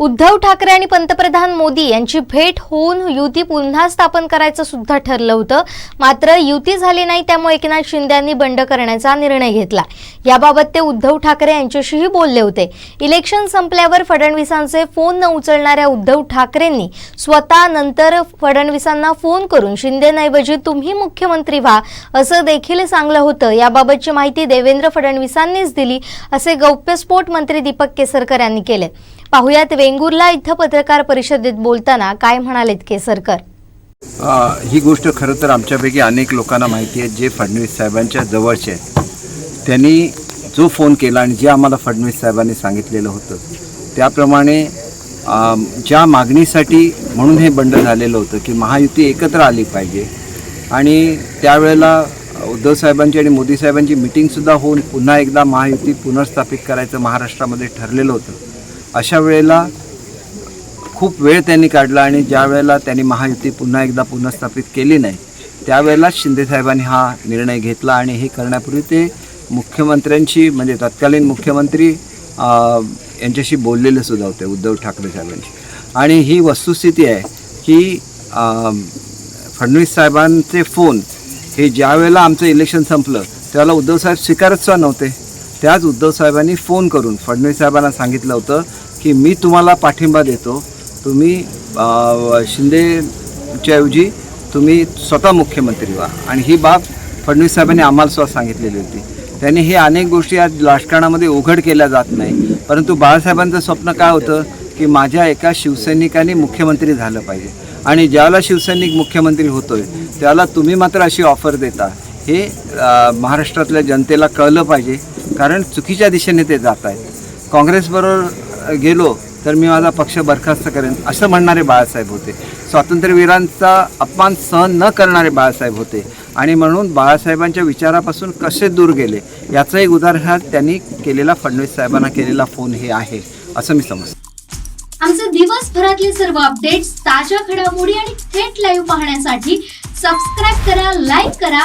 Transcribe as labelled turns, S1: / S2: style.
S1: उद्धव ठाकरे आणि पंतप्रधान मोदी यांची भेट होऊन युती पुन्हा स्थापन करायचं सुद्धा ठरलं होतं. मात्र युती झाली नाही त्यामुळे एकनाथ शिंदे यांनी बंड करण्याचा निर्णय घेतला. याबाबत ते उद्धव ठाकरे यांच्याशीही बोलले होते. इलेक्शन संपल्यावर फडणवीसांचे फोन न उचलणाऱ्या उद्धव ठाकरेंनी स्वतः नंतर फडणवीसांना फोन करून शिंदेऐवजी तुम्ही मुख्यमंत्री व्हा असं देखील सांगलं होतं. याबाबतची माहिती देवेंद्र फडणवीसांनीच दिली असे गौप्यस्फोट मंत्री दीपक केसरकर यांनी केले. पाहुयात वेंगुर्ला इथं पत्रकार परिषदेत बोलताना काय म्हणालेत केसरकर?
S2: ही गोष्ट खरं तर आमच्यापैकी अनेक लोकांना माहिती आहे जे फडणवीस साहेबांच्या जवळचे आहेत. त्यांनी जो फोन केला आणि जे आम्हाला फडणवीस साहेबांनी सांगितलेलं होतं त्याप्रमाणे ज्या मागणीसाठी म्हणून हे बंड झालेलं होतं की महायुती एकत्र आली पाहिजे आणि त्यावेळेला उद्धव साहेबांची आणि मोदी साहेबांची मिटिंगसुद्धा होऊन पुन्हा एकदा महायुती पुनर्स्थापित करायचं महाराष्ट्रामध्ये ठरलेलं होतं. अशा वेळेला खूप वेळ त्यांनी काढला आणि ज्या वेळेला त्यांनी महायुती पुन्हा एकदा पुनर्स्थापित केली नाही त्यावेळेला शिंदेसाहेबांनी हा निर्णय घेतला आणि हे करण्यापूर्वी ते मुख्यमंत्र्यांशी म्हणजे तत्कालीन मुख्यमंत्री यांच्याशी बोललेले सुद्धा होते उद्धव ठाकरे साहेबांशी. आणि ही वस्तुस्थिती आहे की फडणवीस साहेबांचे फोन हे ज्या वेळेला आमचं इलेक्शन संपलं त्यावेळेला उद्धव साहेब स्वीकारत नव्हते. त्याच उद्धव साहेबांनी फोन करून फडणवीस साहेबांना सांगितलं होतं की मी तुम्हाला पाठिंबा देतो. तुम्ही शिंदेच्याऐवजी शिंदेच्या ऐवजी तुम्ही स्वतः मुख्यमंत्री व्हा. आणि ही बाब फडणवीस साहेबांनी आम्हाला सुद्धा सांगितलेली होती. त्यांनी हे अनेक गोष्टी आज राजकारणामध्ये उघड केल्या जात नाही. परंतु बाळासाहेबांचं स्वप्न काय होतं की माझ्या एका शिवसैनिकाने मुख्यमंत्री झालं पाहिजे. आणि ज्याला शिवसैनिक मुख्यमंत्री होतोय त्याला तुम्ही मात्र अशी ऑफर देता. हे महाराष्ट्रातल्या जनतेला कळलं पाहिजे. कारण चुकीच्या दिशेने ते जात आहेत. काँग्रेसबरोबर गेलो तर मी माझा पक्ष बरखास्त करेन असं म्हणणारे बाळासाहेब होते. स्वातंत्र्यवीरांचा अपमान सहन न करणारे बाळासाहेब होते. आणि म्हणून बाळासाहेबांच्या विचारापासून कसे दूर गेले याचं एक उदाहरण त्यांनी केलेला फडणवीस साहेबांना केलेला फोन हे आहे असं मी समजतो.
S3: आमचे दिवसभरातले सर्व अपडेट्स ताज्या घडामोडी आणि थेट लाईव्ह पाहण्यासाठी सबस्क्राईब करा लाईक करा